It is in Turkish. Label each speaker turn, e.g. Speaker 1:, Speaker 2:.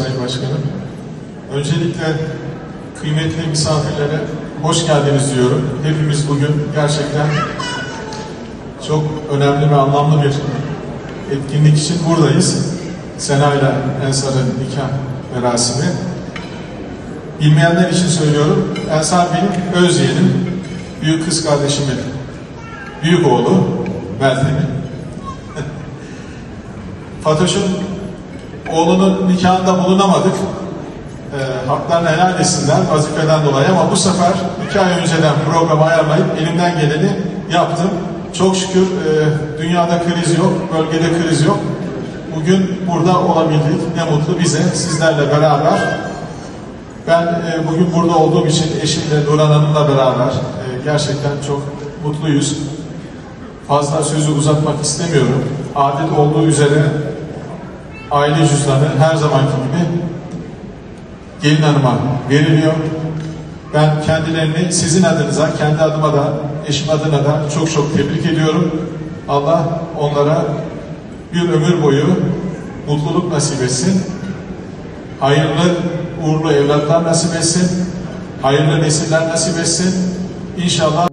Speaker 1: Sayın Başkanım. Öncelikle kıymetli misafirlere hoş geldiniz diyorum. Hepimiz bugün gerçekten çok önemli ve anlamlı bir etkinlik için buradayız. Sena ile Ensar'ın nikah merasimi. Bilmeyenler için söylüyorum. Ensar benim öz yeğenim, büyük kız kardeşimin büyük oğlu Meltem'in. Fatoş'un oğlunun nikahında bulunamadık. E, haklarını helal etsinler vazifeden dolayı ama bu sefer iki ay önceden programı ayarlayıp elimden geleni yaptım. Çok şükür e, dünyada kriz yok, bölgede kriz yok. Bugün burada olabildik. Ne mutlu bize, sizlerle beraber. Ben e, bugün burada olduğum için eşimle Nurhan Hanım'la beraber e, gerçekten çok mutluyuz. Fazla sözü uzatmak istemiyorum. Adet olduğu üzere aile cüzdanı her zamanki gibi gelin hanıma veriliyor. Ben kendilerini sizin adınıza, kendi adıma da, eşim adına da çok çok tebrik ediyorum. Allah onlara bir ömür boyu mutluluk nasip etsin. Hayırlı, uğurlu evlatlar nasip etsin. Hayırlı nesiller nasip etsin. İnşallah